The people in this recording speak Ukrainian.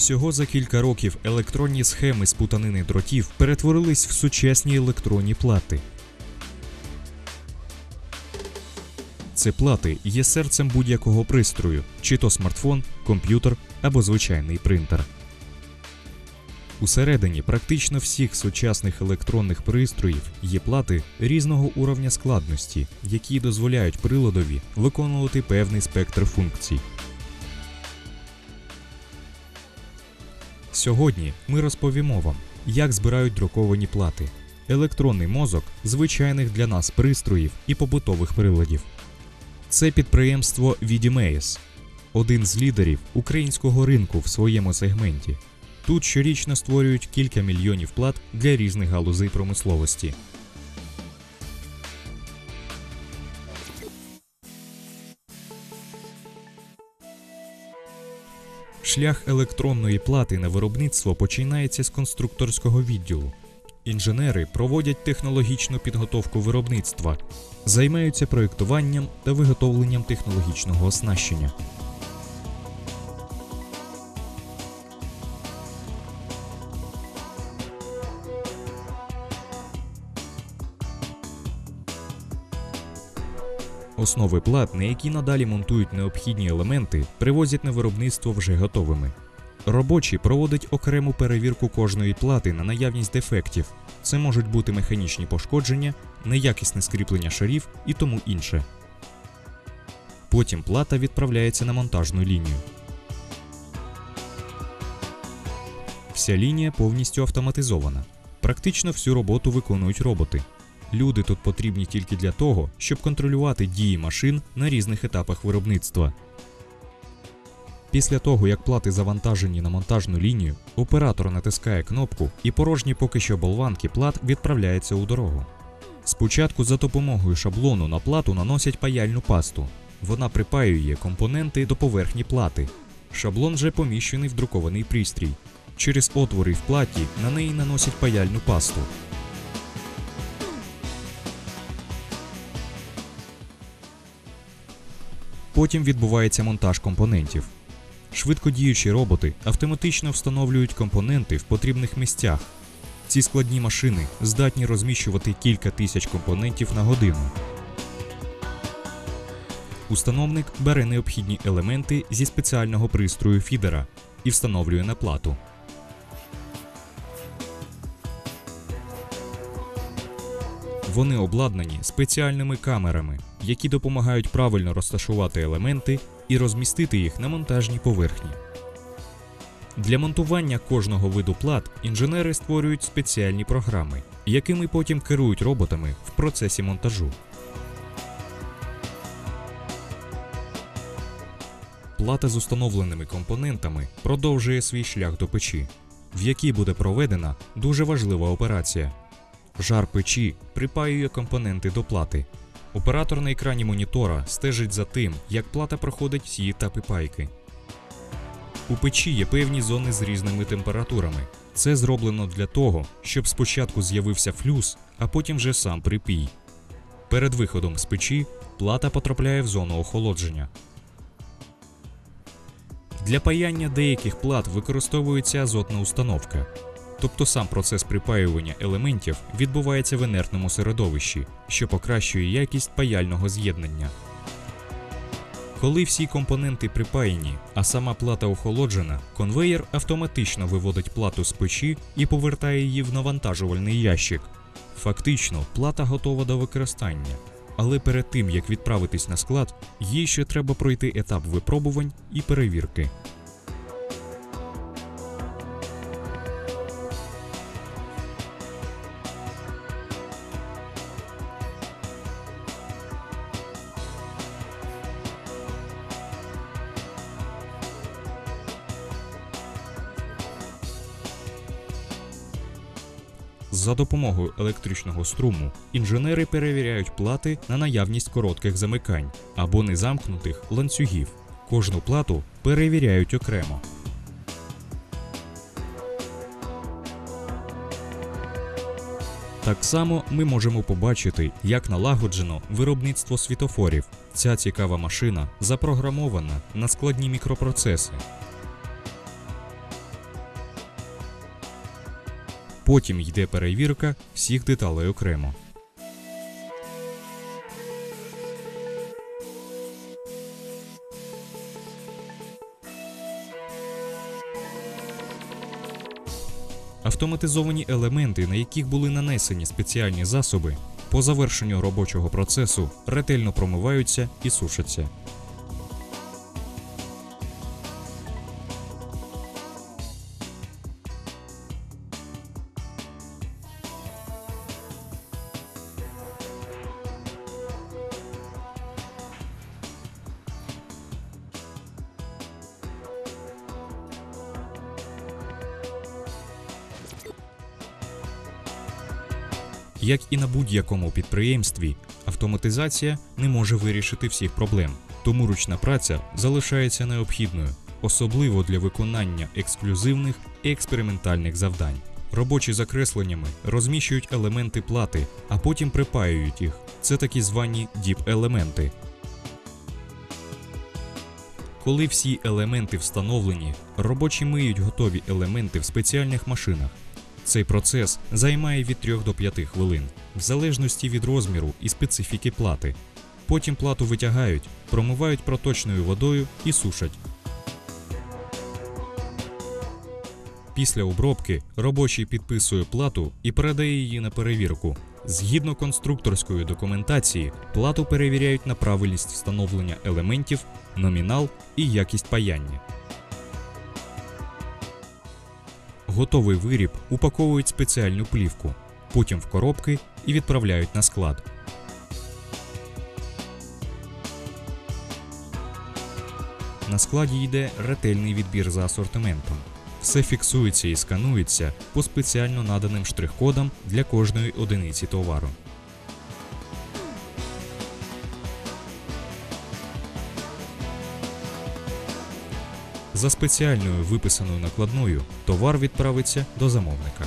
Всього за кілька років електронні схеми з путанини дротів перетворились в сучасні електронні плати. Це плати є серцем будь-якого пристрою, чи то смартфон, комп'ютер або звичайний принтер. Усередині практично всіх сучасних електронних пристроїв є плати різного уровня складності, які дозволяють приладові виконувати певний спектр функцій. Сьогодні ми розповімо вам, як збирають друковані плати, електронний мозок звичайних для нас пристроїв і побутових приладів. Це підприємство Vidimeis, один з лідерів українського ринку в своєму сегменті. Тут щорічно створюють кілька мільйонів плат для різних галузей промисловості. Шлях електронної плати на виробництво починається з конструкторського відділу. Інженери проводять технологічну підготовку виробництва, займаються проєктуванням та виготовленням технологічного оснащення. Основи плат, на які надалі монтують необхідні елементи, привозять на виробництво вже готовими. Робочі проводять окрему перевірку кожної плати на наявність дефектів. Це можуть бути механічні пошкодження, неякісне скріплення шарів і тому інше. Потім плата відправляється на монтажну лінію. Вся лінія повністю автоматизована. Практично всю роботу виконують роботи. Люди тут потрібні тільки для того, щоб контролювати дії машин на різних етапах виробництва. Після того, як плати завантажені на монтажну лінію, оператор натискає кнопку і порожні поки що болванки плат відправляються у дорогу. Спочатку за допомогою шаблону на плату наносять паяльну пасту. Вона припаює компоненти до поверхні плати. Шаблон вже поміщений в друкований пристрій. Через отвори в платі на неї наносять паяльну пасту. Потім відбувається монтаж компонентів. Швидкодіючі роботи автоматично встановлюють компоненти в потрібних місцях. Ці складні машини здатні розміщувати кілька тисяч компонентів на годину. Установник бере необхідні елементи зі спеціального пристрою фідера і встановлює на плату. Вони обладнані спеціальними камерами, які допомагають правильно розташувати елементи і розмістити їх на монтажній поверхні. Для монтування кожного виду плат інженери створюють спеціальні програми, якими потім керують роботами в процесі монтажу. Плата з установленими компонентами продовжує свій шлях до печі, в якій буде проведена дуже важлива операція. Жар печі припаює компоненти до плати. Оператор на екрані монітора стежить за тим, як плата проходить всі етапи пайки. У печі є певні зони з різними температурами. Це зроблено для того, щоб спочатку з'явився флюс, а потім вже сам припій. Перед виходом з печі плата потрапляє в зону охолодження. Для паяння деяких плат використовується азотна установка. Тобто сам процес припаювання елементів відбувається в інертному середовищі, що покращує якість паяльного з'єднання. Коли всі компоненти припаяні, а сама плата охолоджена, конвеєр автоматично виводить плату з печі і повертає її в навантажувальний ящик. Фактично, плата готова до використання. Але перед тим як відправитись на склад, їй ще треба пройти етап випробувань і перевірки. За допомогою електричного струму інженери перевіряють плати на наявність коротких замикань або незамкнутих ланцюгів. Кожну плату перевіряють окремо. Так само ми можемо побачити, як налагоджено виробництво світофорів. Ця цікава машина запрограмована на складні мікропроцеси. Потім йде перевірка всіх деталей окремо. Автоматизовані елементи, на яких були нанесені спеціальні засоби, по завершенню робочого процесу ретельно промиваються і сушаться. Як і на будь-якому підприємстві, автоматизація не може вирішити всіх проблем, тому ручна праця залишається необхідною, особливо для виконання ексклюзивних і експериментальних завдань. Робочі закресленнями розміщують елементи плати, а потім припаюють їх. Це такі звані діп-елементи. Коли всі елементи встановлені, робочі миють готові елементи в спеціальних машинах. Цей процес займає від 3 до 5 хвилин, в залежності від розміру і специфіки плати. Потім плату витягають, промивають проточною водою і сушать. Після обробки робочий підписує плату і передає її на перевірку. Згідно конструкторської документації, плату перевіряють на правильність встановлення елементів, номінал і якість паяння. Готовий виріб упаковують в спеціальну плівку, потім в коробки і відправляють на склад. На складі йде ретельний відбір за асортиментом. Все фіксується і сканується по спеціально наданим штрих-кодам для кожної одиниці товару. За спеціальною виписаною накладною товар відправиться до замовника.